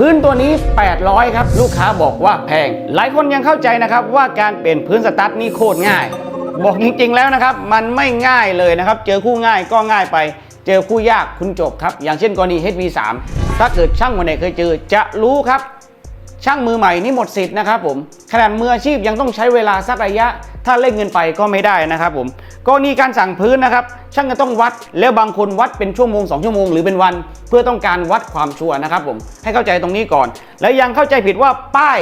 พื้นตัวนี้ 800 ครับ ลูกค้าบอกว่าแพง หลายคนยังเข้าใจนะครับว่าการเปลี่ยนพื้นสตั๊ดนี่โคตรง่าย บอกจริงๆแล้วนะครับ มันไม่ง่ายเลยนะครับ เจอคู่ง่ายก็ง่ายไป เจอคู่ยากคุณจบครับ อย่างเช่นกรณี HV3 ถ้าเกิดช่างคนไหนเคยเจอจะรู้ครับ ช่างมือใหม่นี่หมดสิทธิ์นะครับผมขนาดมืออาชีพยังต้องใช้เวลาสักระยะ ถ้าเล่นเงินไปก็ไม่ได้นะครับผมกรณีการสั่งพื้นนะครับ ช่างก็ต้องวัดแล้วบางคนวัดเป็นชั่วโมง 2 ชั่วโมง หรือเป็นวัน เพื่อต้องการวัดความชัวร์นะครับผมให้เข้าใจตรงนี้ก่อน และยังเข้าใจผิดว่าป้าย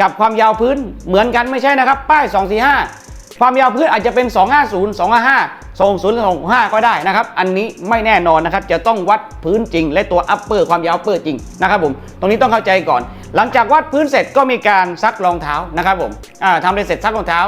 กับความยาวพื้นเหมือนกันไม่ใช่นะครับ ป้าย 245 ความยาวพื้นอาจจะเป็น 250 255 20หรือ265 ก็ได้นะครับ อันนี้ไม่แน่นอนนะครับ จะต้องวัดพื้นจริง และตัวอัปเปอร์ความยาวเปอร์จริงนะครับผม ตรงนี้ต้องเข้าใจก่อน หลังจากวัดพื้นเสร็จก็มีการซักรองเท้านะครับผมทำไปเสร็จซักรองเท้า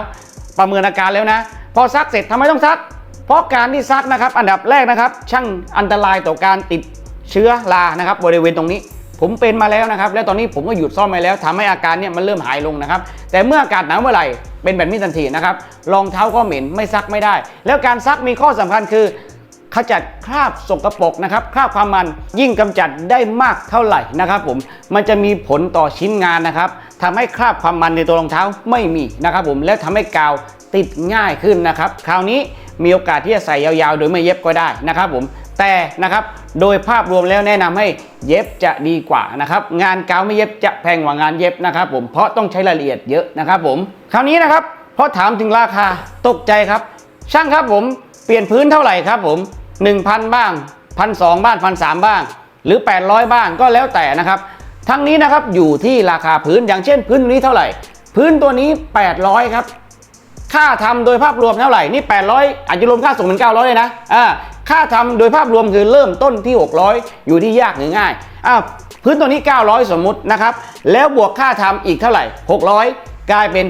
ประเมินอาการแล้วนะ พอซักเสร็จทำไมต้องซัก เพราะการที่ซักนะครับ อันดับแรกนะครับ ช่างอันตรายต่อการติดเชื้อรานะครับ บริเวณตรงนี้ ผมเป็นมาแล้วนะครับ แล้วตอนนี้ผมก็หยุดซ่อมไปแล้วทำให้อาการเนี่ยมันเริ่มหายลงนะครับ แต่เมื่ออากาศหนาวเมื่อไหร่เป็นแบบนี้ทันทีนะครับรองเท้าก็เหม็นไม่ซักไม่ได้ แล้วการซักมีข้อสำคัญคือขจัดคราบสกปรกนะครับคราบความมันยิ่งกำจัดได้มากเท่าไหร่นะครับผมมันจะมีผลต่อชิ้นงานนะครับทำให้คราบความมันในตัวรองเท้าไม่มีนะครับผมแล้วทำให้กาวติดง่ายขึ้นนะครับ คราวนี้มีโอกาสที่จะใส่ยาวๆ โดยไม่เย็บก็ได้นะครับผม แต่นะครับโดยภาพรวมแล้วแนะนำให้เย็บจะดีกว่านะครับงานกาวไม่เย็บจะแพงกว่างานเย็บนะครับผมเพราะต้องใช้รายละเอียดเยอะนะครับผมคราวนี้นะครับพอถามถึงราคาตกใจครับ ช่างครับผมเปลี่ยนพื้นเท่าไหร่ครับผม1,000 บ้าง1,200บ้าง1,300บ้าง หรือ 800 บ้างก็แล้วแต่นะครับ ทั้งนี้นะครับอยู่ที่ราคาพื้นอย่างเช่นพื้นนี้เท่าไหร่ พื้นตัวนี้ 800 ครับ ค่าทำโดยภาพรวมเท่าไหร่นี่ 800 อาจจะรวมค่าส่งเป็น 900 เลยนะอ่าค่าทำโดยภาพรวมคือเริ่มต้นที่ 600 อยู่ที่ยากหรือง่ายอ้าพื้นตัวนี้ 900 สมมุตินะครับ แล้วบวกค่าทำอีกเท่าไหร่ 600 กลายเป็น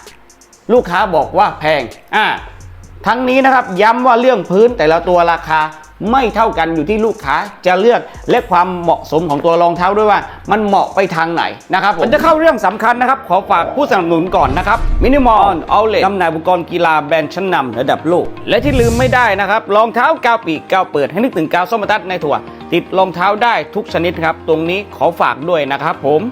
1,500 ลูกค้าบอกว่าแพงอ่าทั้งนี้นะครับย้ำว่าเรื่องพื้นแต่ละตัวราคา ไม่เท่ากันอยู่ที่ลูกค้าจะเลือกและความเหมาะสมของตัวรองเท้าด้วยว่า มันเหมาะไปทางไหนนะครับผมจะเข้าเรื่องสำคัญนะครับ ขอฝากผู้สนับสนุนก่อนนะครับมินิมอลเอาเลจำหน่ายอุปกรณ์กีฬาแบรนด์ชั้นนำระดับโลก และที่ลืมไม่ได้นะครับรองเท้ากาวปีกกาวเปิดให้นึกถึงกาวส้มตัดในถั่ว ติดรองเท้าได้ทุกชนิดครับ ตรงนี้ขอฝากด้วยนะครับผม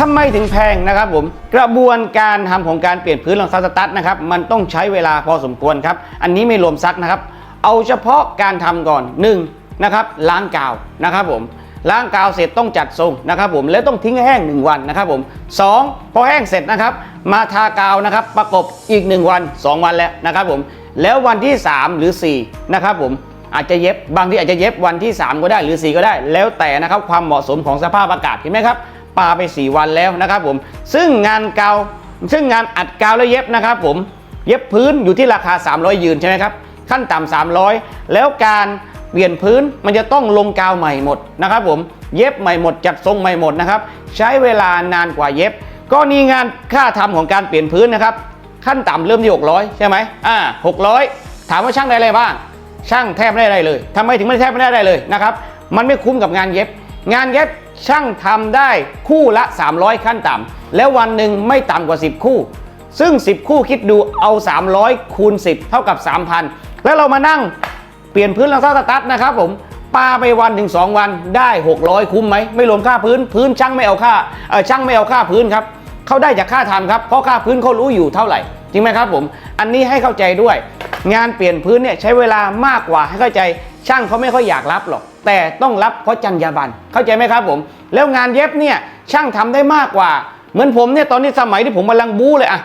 ทำไมถึงแพงนะครับผมกระบวนการทำของการเปลี่ยนพื้นรองเท้าสตั๊ดนะครับมันต้องใช้เวลาพอสมควรครับ อันนี้ไม่รวมซักนะครับ เอาเฉพาะการทำก่อน1นะครับล้างกาวนะครับผมล้างกาวเสร็จต้องจัดทรงนะครับผมแล้วต้องทิ้งให้แห้ง 1 วันนะครับผมสองพอแห้งเสร็จนะครับ มาทากาวนะครับประกบอีก 1 วัน 2 วันแล้วนะครับผมแล้ววันที่ 3 หรือ4นะครับผมอาจจะเย็บบางที่อาจจะเย็บวันที่ 3 ก็ได้หรือ 4 ก็ได้ แล้วแต่นะครับความเหมาะสมของสภาพอากาศเห็นไหมครับปาไป 4 วันแล้วนะครับผมซึ่งงานกาวซึ่งงานอัดกาวและเย็บนะครับผมเย็บพื้นอยู่ที่ราคา 300 ยืนใช่ไหมครับ ขั้นต่ำ300 แล้วการเปลี่ยนพื้นมันจะต้องลงกาวใหม่หมดนะครับผมเย็บใหม่หมดจัดทรงใหม่หมดนะครับใช้เวลานานกว่าเย็บ ก็นี่งานค่าทำของการเปลี่ยนพื้นนะครับ ขั้นต่ำเริ่มที่ 600 ใช่ไหมอ่า600 ถามว่าช่างได้อะไรบ้าง ช่างแทบไม่ได้อะไรเลยทำไมถึงไม่แทบไม่ได้อะไรเลยนะครับมันไม่คุ้มกับงานเย็บ งานเย็บช่างทำได้คู่ละ 300 ขั้นต่ำแล้ววันหนึ่งไม่ต่ำกว่า 10 คู่ ซึ่ง 10 คู่คิดดูเอา 300คูณ10 เท่ากับ 3,000 แล้วเรามานั่งเปลี่ยนพื้นรองเท้าสตั๊ดนะครับผมปาไปวันถึง 2 วันได้ 600 คุ้มไหมไม่รวมค่าพื้นพื้นช่างไม่เอาค่าเออช่างไม่เอาค่าพื้นครับเขาได้จากค่าทำครับเพราะค่าพื้นเขารู้อยู่เท่าไหร่จริงไหมครับผมอันนี้ให้เข้าใจด้วย งานเปลี่ยนพื้นเนี่ยใช้เวลามากกว่าให้เข้าใจช่างเขาไม่ค่อยอยากรับหรอกแต่ต้องรับเพราะจรรยาบรรณเข้าใจไหมครับผม แล้วงานเย็บเนี่ยช่างทำได้มากกว่า เหมือนผมเนี่ยตอนนี้สมัยที่ผมกำลังบู๊เลยอะ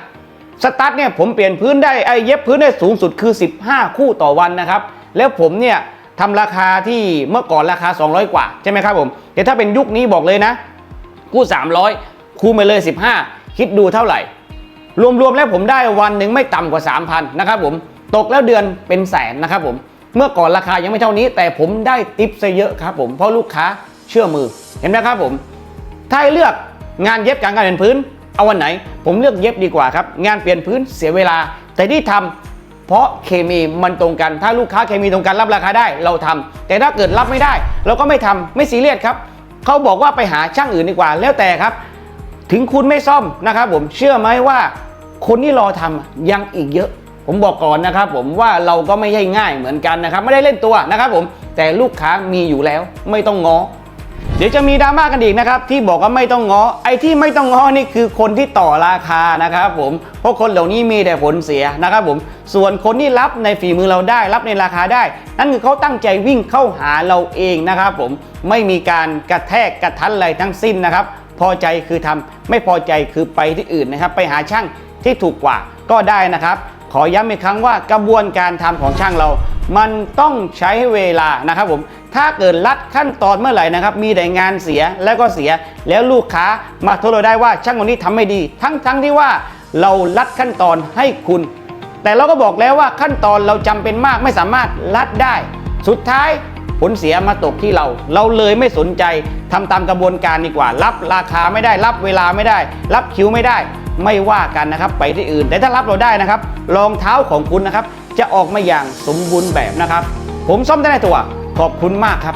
สตาร์ทเนี่ยผมเปลี่ยนพื้นได้ไอ้เย็บพื้นได้สูงสุดคือ 15 คู่ต่อวันนะครับ แล้วผมเนี่ยทำราคาที่เมื่อก่อนราคา 200 กว่าใช่ไหมครับผมแต่ถ้าเป็นยุคนี้บอกเลยนะ คู่ 300 คูณไปเลย 15 คิดดูเท่าไหร่ รวมๆแล้วผมได้วันหนึ่งไม่ต่ำกว่า 3,000 นะครับผมตกแล้วเดือนเป็นแสนนะครับผมเมื่อก่อนราคายังไม่เท่านี้ แต่ผมได้ติปซะเยอะครับผมเพราะลูกค้าเชื่อมือเห็นไหมครับผมถ้าเลือกงานเย็บกับการเปลี่ยนพื้น เอาวันไหน ผมเลือกเย็บดีกว่าครับ งานเปลี่ยนพื้นเสียเวลา แต่ที่ทำเพราะเคมีมันตรงกัน ถ้าลูกค้าเคมีตรงกันรับราคาได้เราทำแต่ถ้าเกิดรับไม่ได้ เราก็ไม่ทำไม่ซีเรียสครับเขาบอกว่าไปหาช่างอื่นดีกว่าแล้วแต่ครับ ถึงคุณไม่ซ่อมนะครับ ผมเชื่อไหมว่า คนที่รอทำยังอีกเยอะ ผมบอกก่อนนะครับ ผมว่าเราก็ไม่ใช่ง่ายเหมือนกันนะครับ ไม่ได้เล่นตัวนะครับ ผมแต่ลูกค้ามีอยู่แล้วไม่ต้องง้อ เดี๋ยวจะมีดราม่ากันอีกนะครับที่บอกว่าไม่ต้องง้อไอ้ที่ไม่ต้องง้อนี่คือคนที่ต่อราคานะครับผมเพราะคนเหล่านี้มีแต่ผลเสียนะครับผมส่วนคนที่รับในฝีมือเราได้ รับในราคาได้ นั่นคือเขาตั้งใจวิ่งเข้าหาเราเองนะครับผมไม่มีการกระแทกกระทันอะไรทั้งสิ้นนะครับพอใจคือทำไม่พอใจคือไปที่อื่นนะครับ ไปหาช่างที่ถูกกว่าก็ได้นะครับ ขอย้ำอีกครั้งว่ากระบวนการทำของช่างเรา มันต้องใช้เวลานะครับผม ถ้าเกิดลัดขั้นตอนเมื่อไหร่นะครับ มีแต่งานเสียแล้วก็เสีย แล้วลูกค้ามาโทษเราได้ว่าช่างคนนี้ทำไม่ดี ทั้งทั้งที่ว่าเราลัดขั้นตอนให้คุณ แต่เราก็บอกแล้วว่าขั้นตอนเราจำเป็นมากไม่สามารถลัดได้ สุดท้ายผลเสียมาตกที่เรา เราเลยไม่สนใจทำตามกระบวนการดีกว่า รับราคาไม่ได้ รับเวลาไม่ได้ รับคิวไม่ได้ ไม่ว่ากันนะครับ ไปที่อื่น แต่ถ้ารับเราได้นะครับรองเท้าของคุณนะครับ จะออกมาอย่างสมบูรณ์แบบนะครับ ผมซ่อมได้ในตัว ขอบคุณมากครับ